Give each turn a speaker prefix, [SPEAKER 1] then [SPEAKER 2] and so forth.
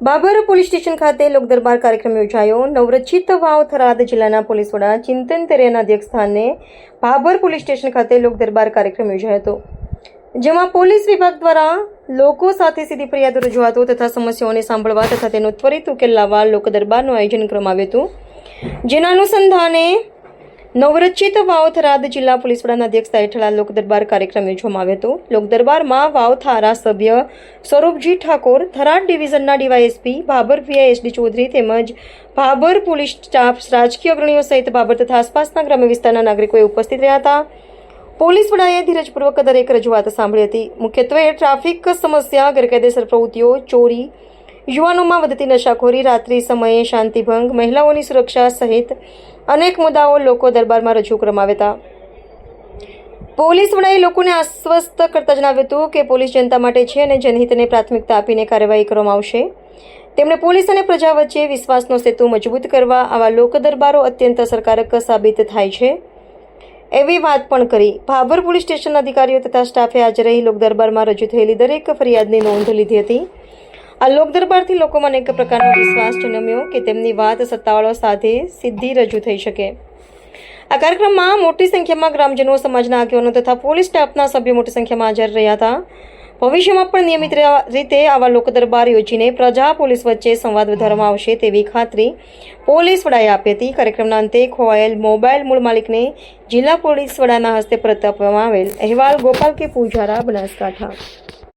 [SPEAKER 1] Babur police station ખાતે લોકદરબાર કાર્યક્રમ યોજાયો. નવરચિત વાવ થરાદ જિલ્લાના પોલીસ વડા ચિંતન તેરિયાના અધ્યક્ષસ્થાને બાબર પોલીસ સ્ટેશન ખાતે લોકદરબાર કાર્યક્રમ યોજાયો હતો. જેમાં પોલીસ વિભાગ દ્વારા લોકો સાથે સીધી ફરિયાદો રજૂઆતો તથા સમસ્યાઓને સાંભળવા તથા તેનો ત્વરિત ઉકેલ લાવવા લોકદરબારનું આયોજન કરવામાં આવ્યું હતું. જેના અનુસંધાને નવરચિત વાવ થરાદ જિલ્લા પોલીસ વડાના અધ્યક્ષતા હેઠળ લોક લોકદરબાર કાર્યક્રમ યોજવામાં આવ્યો હતો. લોકદરબારમાં વાવ વાવથારા સભ્ય સ્વરૂપજી ઠાકોર, થરાદ ડિવિઝનના ડીવાયએસપી ભાભર વીઆઈએસડી ચૌધરી તેમજ ભાભર પોલીસ સ્ટાફ રાજકીય અગ્રણીઓ સહિત ભાભર તથા આસપાસના ગ્રામ્ય વિસ્તારના નાગરિકોએ ઉપસ્થિત રહ્યા હતા. પોલીસ વડાએ ધીરજપૂર્વક દરેક રજૂઆત સાંભળી હતી. મુખ્યત્વે ટ્રાફિક સમસ્યા, ગેરકાયદેસર પ્રવૃત્તિઓ, ચોરી યુવાનોમાં વધતી નશાખોરી, રાત્રિ સમયે શાંતિભંગ, મહિલાઓની સુરક્ષા સહિત અનેક મુદ્દાઓ લોકો દરબારમાં રજૂ કરવામાં પોલીસ વડાએ લોકોને આશ્વસ્ત કરતા જણાવ્યું હતું કે પોલીસ જનતા માટે છે અને જનહિતને પ્રાથમિકતા આપીને કાર્યવાહી કરવામાં આવશે. તેમણે પોલીસ અને પ્રજા વચ્ચે વિશ્વાસનો સેતુ મજબૂત કરવા આવા લોકદરબારો અત્યંત અસરકારક સાબિત થાય છે. એવી વાત પણ કરી. ભાભર પોલીસ સ્ટેશનના અધિકારીઓ તથા સ્ટાફે હાજર રહી લોકદરબારમાં રજૂ થયેલી દરેક ફરિયાદની નોંધ લીધી હતી. આ લોક દરબારથી લોકોમાં અનેક પ્રકારનો વિશ્વાસ જન્મ્યો કે તેમની વાત સત્તાવાળો સાથે સિદ્ધિ રજૂ થઈ શકે. આ કાર્યક્રમમાં મોટી સંખ્યામાં ગ્રામજનો, સમાજના આગેવાનો તથા પોલીસ સ્ટાફના સભ્યો મોટી સંખ્યામાં હાજર રહ્યા હતા. ભવિષ્યમાં પણ નિયમિત રીતે આવા લોક દરબાર યોજીને પ્રજા પોલીસ વચ્ચે સંવાદ વધારવામાં આવશે તેવી ખાતરી પોલીસ વડાએ આપી હતી. કાર્યક્રમના અંતે ખોવાયેલ મોબાઈલ મૂળ માલિકને જિલ્લા પોલીસ વડાના હસ્તે પરત આપવામાં આવેલ. અહેવાલ ગોપાલ કે. પૂજારા, બનાસકાંઠા.